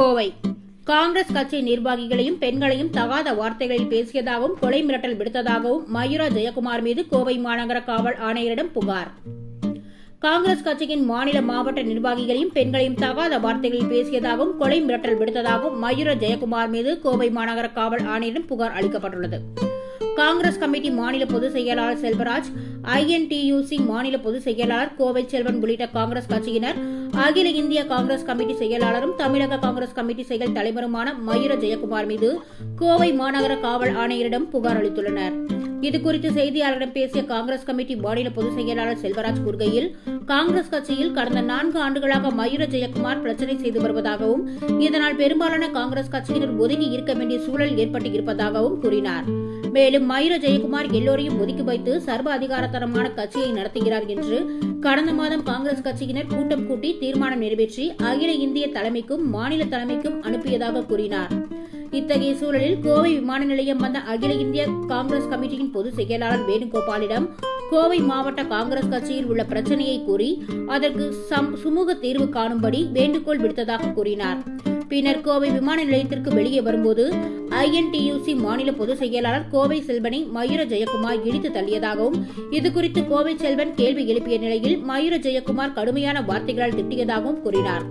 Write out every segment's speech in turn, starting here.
கோவை. காங்கிரஸ் கட்சி நிர்வாகிகளையும் பெண்களையும் தகாத வார்த்தைகளில் பேசியதாகவும் கொலை மிரட்டல் விடுத்ததாகவும் மயூரா ஜெயக்குமார் மீது கோவை மாநகர காவல் ஆணையரிடம் புகார். காங்கிரஸ் கட்சியின் மாநில மாவட்ட நிர்வாகிகளையும் பெண்களையும் தகாத வார்த்தைகளில் பேசியதாகவும் கொலை மிரட்டல் விடுத்ததாகவும் மயூர ஜெயக்குமார் மீது கோவை மாநகர காவல் ஆணையரிடம் புகார் அளிக்கப்பட்டுள்ளது. காங்கிரஸ் கமிட்டி மாநில பொதுச் செயலாளர் செல்வராஜ் ஐஎன்டியூசி மாநில பொதுச் செயலாளர் கோவை செல்வன் உள்ளிட்ட காங்கிரஸ் கட்சியினர் அகில இந்திய காங்கிரஸ் கமிட்டி செயலாளரும் தமிழக காங்கிரஸ் கமிட்டி செயல் தலைவருமான மயூர ஜெயக்குமார் மீது கோவை மாநகர காவல் ஆணையரிடம் புகார் அளித்துள்ளனர். இதுகுறித்து செய்தியாளரிடம் பேசிய காங்கிரஸ் கமிட்டி மாநில பொதுச் செயலாளர் செல்வராஜ் கூறுகையில் காங்கிரஸ் கட்சியில் கடந்த நான்கு ஆண்டுகளாக மயூர ஜெயக்குமார் பிரச்சனை செய்து வருவதாகவும் இதனால் பெரும்பாலான காங்கிரஸ் கட்சியினர் ஒதுங்கி இருக்க வேண்டிய சூழல் ஏற்பட்டு இருப்பதாகவும் கூறினார். மேலும் மயூர ஜெயக்குமார் எல்லோரையும் ஒதுக்கி வைத்து சர்வ அதிகாரத்தனமான கட்சியை நடத்துகிறார் என்று கடந்த மாதம் காங்கிரஸ் கட்சியினர் கூட்டம் கூட்டி தீர்மானம் நிறைவேற்றி அகில இந்திய தலைமைக்கும் மாநில தலைமைக்கும் அனுப்பியதாக கூறினார். இத்தகைய சூழலில் கோவை விமான நிலையம் வந்த அகில இந்திய காங்கிரஸ் கமிட்டியின் பொதுச் செயலாளர் வேணுகோபாலிடம் கோவை மாவட்ட காங்கிரஸ் கட்சியில் உள்ள பிரச்சனையை கூறி அதற்கு சுமூக தீர்வு காணும்படி வேண்டுகோள் விடுத்ததாக கூறினார். பின்னர் கோவை விமான நிலையத்திற்கு வெளியே வரும்போது ஐஎன்டியூசி மாநில பொதுச் செயலாளர் கோவை செல்வனை மயூர ஜெயக்குமார் இடித்து தள்ளியதாகவும் இதுகுறித்து கோவை செல்வன் கேள்வி எழுப்பிய நிலையில் மயூர ஜெயக்குமார் கடுமையான வார்த்தைகளால் திட்டியதாகவும் கூறினார்.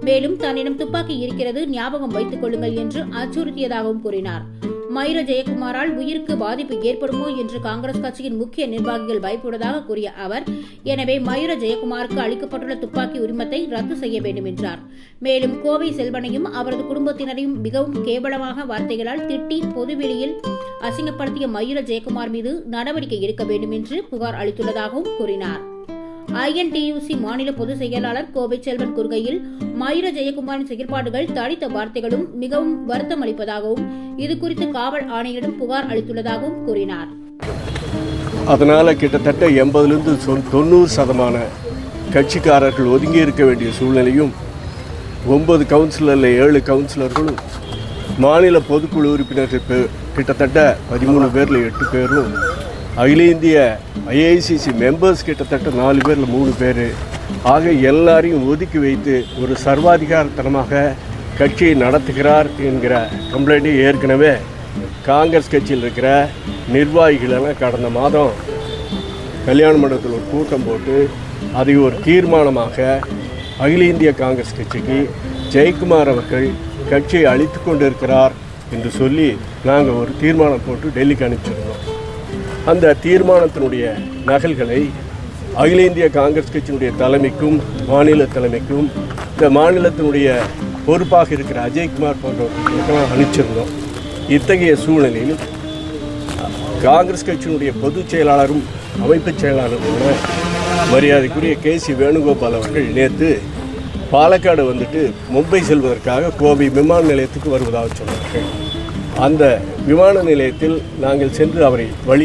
மேலும் தன்னிடம் துப்பாக்கி இருக்கிறது ஞாபகம் வைத்துக் கொள்ளுங்கள் என்று அச்சுறுத்தியதாகவும் கூறினார். மயூர ஜெயக்குமாரால் உயிருக்கு பாதிப்பு ஏற்படுமோ என்று காங்கிரஸ் கட்சியின் முக்கிய நிர்வாகிகள் பயப்படுவதாக கூறிய அவர் எனவே மயூர ஜெயக்குமாருக்கு அளிக்கப்பட்டுள்ள துப்பாக்கி உரிமத்தை ரத்து செய்ய வேண்டும் என்றார். மேலும் கோவை செல்வனையும் அவரது குடும்பத்தினரையும் மிகவும் கேவலமாக வார்த்தைகளால் திட்டி பொதுவெளியில் அசிங்கப்படுத்திய மயூர ஜெயக்குமார் மீது நடவடிக்கை எடுக்க வேண்டும் என்று புகார் அளித்துள்ளதாகவும் கூறினார். ஐஎன்டியூசி மாநில பொதுச் செயலாளர் கோவை செல்வன் கூறுகையில் மயூர ஜெயக்குமாரின் செயற்பாடுகள் தடித்த வார்த்தைகளும் மிகவும் வருத்தம் அளிப்பதாகவும் இதுகுறித்து காவல் ஆணையரிடம் புகார் அளித்துள்ளதாகவும் கூறினார். அதனால் கிட்டத்தட்ட எண்பதுலேருந்து தொண்ணூறு சதமான கட்சிக்காரர்கள் ஒதுங்கி இருக்க வேண்டிய சூழ்நிலையும் ஒன்பது கவுன்சிலரில் ஏழு கவுன்சிலர்களும் மாநில பொதுக்குழு உறுப்பினர்கள் கிட்டத்தட்ட பதிமூணு பேரில் எட்டு பேரும் அகில இந்திய ஐஐசிசி மெம்பர்ஸ் கிட்டத்தட்ட நாலு பேரில் மூணு பேர். ஆக எல்லாரையும் ஒதுக்கி வைத்து ஒரு சர்வாதிகாரத்தனமாக கட்சியை நடத்துகிறார் என்கிற கம்ப்ளைண்ட்டு ஏற்கனவே காங்கிரஸ் கட்சியில் இருக்கிற நிர்வாகிகளெல்லாம் கடந்த மாதம் கல்யாண மண்டபத்தில் ஒரு கூட்டம் போட்டு அதை ஒரு தீர்மானமாக அகில இந்திய காங்கிரஸ் கட்சிக்கு ஜெயக்குமார் அவர்கள் கட்சியை அழித்து கொண்டிருக்கிறார் என்று சொல்லி நாங்கள் ஒரு தீர்மானம் போட்டு டெல்லிக்கு அனுப்பிச்சிருந்தோம். அந்த தீர்மானத்தினுடைய நகல்களை அகில இந்திய காங்கிரஸ் கட்சியினுடைய தலைமைக்கும் மாநில தலைமைக்கும் இந்த மாநிலத்தினுடைய பொறுப்பாக இருக்கிற அஜய்குமார் போன்றவர்களுக்கெல்லாம் அனுப்பிச்சிருந்தோம். இத்தகைய சூழ்நிலையில் காங்கிரஸ் கட்சியினுடைய பொதுச் செயலாளரும் அமைப்புச் செயலாளருமான மரியாதைக்குரிய கே சி வேணுகோபால் அவர்கள் நேற்று பாலக்காடு வந்துட்டு மும்பை செல்வதற்காக கோவை விமான நிலையத்துக்கு வருவதாக சொன்னார்கள். அந்த விமான நிலையத்தில் நாங்கள் சென்று அவரை வழி